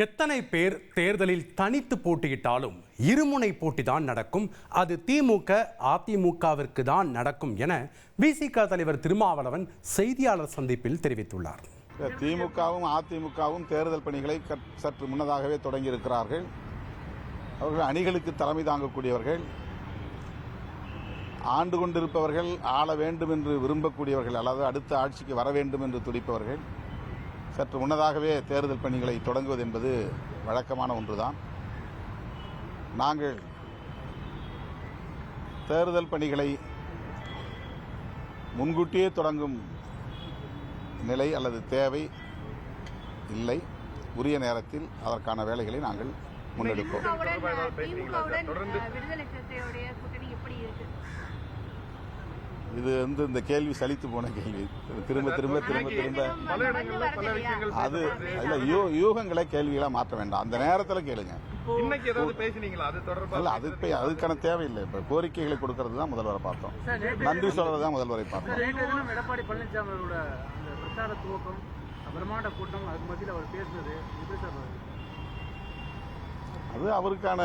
எத்தனை பேர் தேர்தலில் தனித்து போட்டியிட்டாலும் இருமுனை போட்டி தான் நடக்கும் அது திமுக அதிமுகவிற்கு தான் நடக்கும் என விசிக தலைவர் திருமாவளவன் செய்தியாளர் சந்திப்பில் தெரிவித்துள்ளார். திமுகவும் அதிமுகவும் தேர்தல் பணிகளை சற்று முன்னதாகவே தொடங்கி இருக்கிறார்கள் அவர்கள் அணிகளுக்கு தலைமை தாங்கக்கூடியவர்கள். ஆண்டு கொண்டிருப்பவர்கள் ஆள வேண்டும் என்று விரும்பக்கூடியவர்கள் அல்லது அடுத்த ஆட்சிக்கு வர வேண்டும் என்று துடிப்பவர்கள். சற்று முன்னதாகவே தேர்தல் பணிகளை தொடங்குவது என்பது வழக்கமான ஒன்றுதான். நாங்கள் தேர்தல் பணிகளை முன்கூட்டியே தொடங்கும் நிலை அல்லது தேவை இல்லை. உரிய நேரத்தில் அதற்கான வேலைகளை நாங்கள் முன்னெடுப்போம். இது வந்து இந்த கேள்வி சலித்து போன கேள்வி. திரும்ப திரும்ப திரும்ப திரும்ப. அது இல்ல யூ- யூகங்களை கேள்விகளா மாற்ற வேண்டாம். அந்த நேரத்தில் கேளுங்க. இன்னைக்கு ஏதாவது பேசுனீங்களா? அது தொடர்பா இல்ல அது இப்ப அதுக்கான தேவையில்லை. இப்ப கோரிக்கைகளை கொடுக்கறது தான் முதல்வரை பார்த்தோம். நன்றி சொல்றது தான் முதல்வரை பார்த்தோம். எடப்பாடி பழனிசாமி அவரோட பிரச்சார துவக்கம் பிரம்மாண்ட கூட்டம் அதுக்கு மத்தியில் அவர் பேசுனது அது? அது அவருக்கான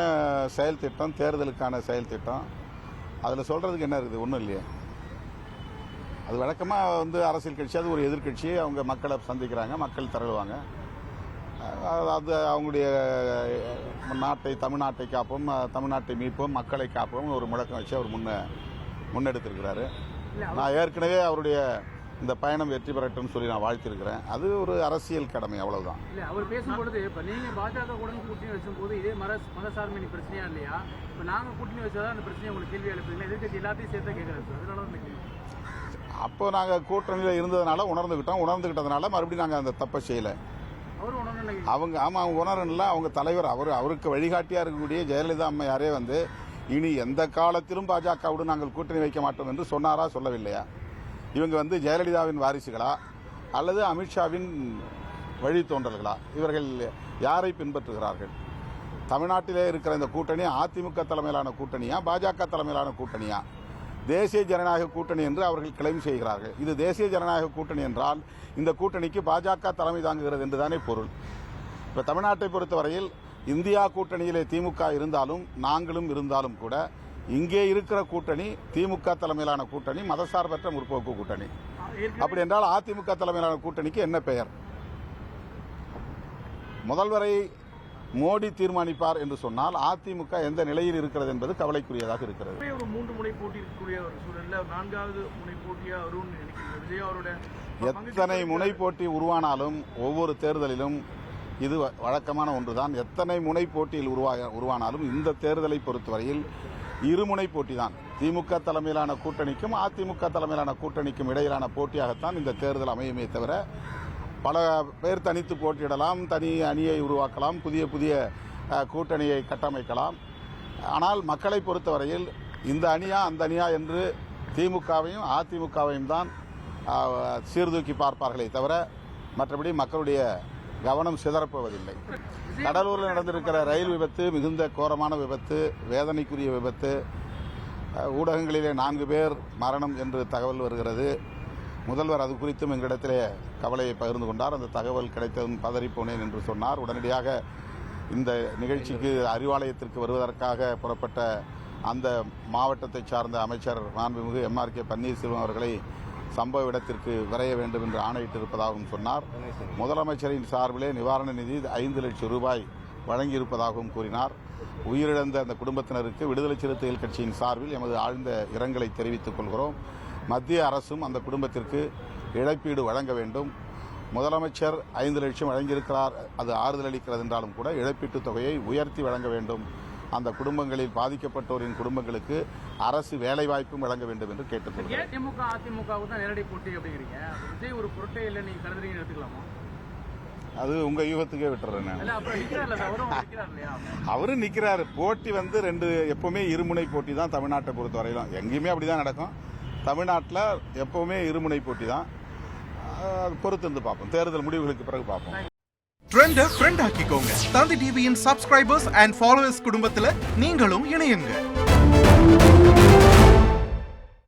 செயல் திட்டம் தேர்தலுக்கான செயல் திட்டம். அதில் சொல்றதுக்கு என்ன இருக்குது? ஒன்றும் இல்லையே. அது வழக்கமாக வந்து அரசியல் கட்சி அது ஒரு எதிர்கட்சி அவங்க மக்களை சந்திக்கிறாங்க மக்கள் தரழுவாங்க அது அவங்களுடைய நாட்டை தமிழ்நாட்டை காப்போம் தமிழ்நாட்டை மீட்போம் மக்களை காப்போம் ஒரு முழக்கம் வச்சு அவர் முன்ன முன்னெடுத்திருக்கிறாரு. நான் ஏற்கனவே அவருடைய இந்த பயணம் வெற்றி பெறட்டும்னு சொல்லி நான் வாழ்த்திருக்கிறேன். அது ஒரு அரசியல் கடமை அவ்வளவுதான். இல்லை அவர் பேசும்பொழுது இப்போ நீங்கள் பாஜக கூட கூட்டணி வச்சும்போது இதே மத மதசார்பினி பிரச்சனையா இல்லையா? இப்போ நாங்கள் கூட்டணி வச்சாதான் அந்த பிரச்சனையை உங்களுக்கு கேள்வி எழுப்புறீங்க எதிர்கட்சி எல்லாத்தையும் சேர்த்து கேட்குறாரு அதனால தான் கேள்வி. அப்போ நாங்கள் கூட்டணியில் இருந்ததுனால உணர்ந்துக்கிட்டோம் உணர்ந்துக்கிட்டதுனால மறுபடியும் நாங்கள் அந்த தப்பை செய்யலை. அவங்க ஆமாம் அவங்க உணரல அவங்க தலைவர் அவர் அவருக்கு வழிகாட்டியாக இருக்கக்கூடிய ஜெயலலிதா அம்மையாரே வந்து இனி எந்த காலத்திலும் பாஜகவுடன் நாங்கள் கூட்டணி வைக்க மாட்டோம் என்று சொன்னாரா சொல்லவில்லையா? இவங்க வந்து ஜெயலலிதாவின் வாரிசுகளா? அல்லது அமித்ஷாவின் வழித்தோன்றல்களா இவர்கள் யாரை பின்பற்றுகிறார்கள்? தமிழ்நாட்டிலே இருக்கிற இந்த கூட்டணி அதிமுக தலைமையிலான கூட்டணியா பாஜக தலைமையிலான கூட்டணியா? தேசிய ஜனநாயக கூட்டணி என்று அவர்கள் கிளைம் செய்கிறார்கள். இது தேசிய ஜனநாயக கூட்டணி என்றால் இந்த கூட்டணிக்கு பாஜக தலைமை தாங்குகிறது என்றுதானே பொருள். இப்போ தமிழ்நாட்டை பொறுத்தவரையில் இந்தியா கூட்டணியிலே திமுக இருந்தாலும் நாங்களும் இருந்தாலும் கூட இங்கே இருக்கிற கூட்டணி திமுக தலைமையிலான கூட்டணி மதசார்பற்ற முற்போக்கு கூட்டணி. அப்படி என்றால் அதிமுக தலைமையிலான கூட்டணிக்கு என்ன பெயர்? முதல்வரை மோடி தீர்மானிப்பார் என்று சொன்னால் அதிமுக எந்த நிலையில் இருக்கிறது என்பது கவலைக்குரியதாக இருக்கிறது. ஒரு மூன்று முனை போட்டி இருக்கக்கூடிய ஒரு சூழல்ல நான்காவது முனை போட்டியா வரும்னு நினைக்கிறேன் விஜய் அவரோட? எத்தனை முனை போட்டி உருவானாலும் ஒவ்வொரு தேர்தலிலும் இது வழக்கமான ஒன்றுதான். எத்தனை முனை போட்டியில் உருவா உருவானாலும் இந்த தேர்தலை பொறுத்தவரையில் இருமுனை போட்டி தான் திமுக தலைமையிலான கூட்டணிக்கும் அதிமுக தலைமையிலான கூட்டணிக்கும் இடையிலான போட்டியாகத்தான் இந்த தேர்தல் அமையுமே தவிர பல பேர் தனித்து போட்டியிடலாம் தனி அணியை உருவாக்கலாம் புதிய புதிய கூட்டணியை கட்டமைக்கலாம். ஆனால் மக்களை பொறுத்தவரையில் இந்த அணியா அந்த அணியா என்று திமுகவையும் அதிமுகவையும் தான் சீர்தூக்கி பார்ப்பார்களே தவிர மற்றபடி மக்களுடைய கவனம் சிதறப்போவதில்லை. கடலூரில் நடந்திருக்கிற ரயில் விபத்து மிகுந்த கோரமான விபத்து வேதனைக்குரிய விபத்து ஊடகங்களிலே நான்கு பேர் மரணம் என்று தகவல் வருகிறது. முதல்வர் அது குறித்தும் எங்களிடத்திலே கவலையை பகிர்ந்து கொண்டார். அந்த தகவல் கிடைத்ததும் பதறிப்போனேன் என்று சொன்னார். உடனடியாக இந்த நிகழ்ச்சிக்கு அறிவாலயத்திற்கு வருவதற்காக புறப்பட்ட அந்த மாவட்டத்தை சார்ந்த அமைச்சர் மாண்புமிகு எம்ஆர் கே பன்னீர்செல்வம் அவர்களை சம்பவ இடத்திற்கு விரைய வேண்டும் என்று ஆணையிட்டிருப்பதாகவும் சொன்னார். முதலமைச்சரின் சார்பிலே நிவாரண நிதி ஐந்து லட்சம் ரூபாய் வழங்கியிருப்பதாகவும் கூறினார். உயிரிழந்த அந்த குடும்பத்தினருக்கு விடுதலை சிறுத்தைகள் கட்சியின் சார்பில் எமது ஆழ்ந்த இரங்கலை தெரிவித்துக் கொள்கிறோம். மத்திய அரசும் அந்த குடும்பத்திற்கு இழப்பீடு வழங்க வேண்டும். முதலமைச்சர் ஐந்து லட்சம் வழங்கியிருக்கிறார். அது ஆறுதல் அளிக்கிறது என்றாலும் கூட இழப்பீட்டுத் தொகையை உயர்த்தி வழங்க வேண்டும். அந்த குடும்பங்களில் பாதிக்கப்பட்டோரின் குடும்பங்களுக்கு அரசு வேலைவாய்ப்பும் வழங்க வேண்டும் என்று கேட்டுக்கொள்கிறேன். திமுக அதிமுகவுக்கு தான் நேரடி போட்டி அப்படிங்கிறீங்க? விஜய் ஒரு பொருட்டே இல்லை நீங்க கருதுறீங்கன்னு எடுத்துக்கலாமா? அது உங்க யூகத்துக்கே விட்டுறேன் அவரு நிக்கிறாரு போட்டி வந்து ரெண்டு எப்பவுமே இருமுனை போட்டி தான் தமிழ்நாட்டை பொறுத்த வரையிலும் எங்கேயுமே அப்படிதான் நடக்கும். தமிழ்நாட்டில் எப்பவுமே இருமுனை போட்டி தான் பொறுத்திருந்து பொறுத்து பார்ப்போம். தேர்தல் முடிவுகளுக்கு பிறகு பார்ப்போம். ட்ரெண்ட ஃப்ரெண்ட் ஆக்கிக்கோங்க. தந்தி டிவியின் சப்ஸ்கிரைபர்ஸ் அண்ட் ஃபாலோவர்ஸ் குடும்பத்தில் நீங்களும் இணையுங்க.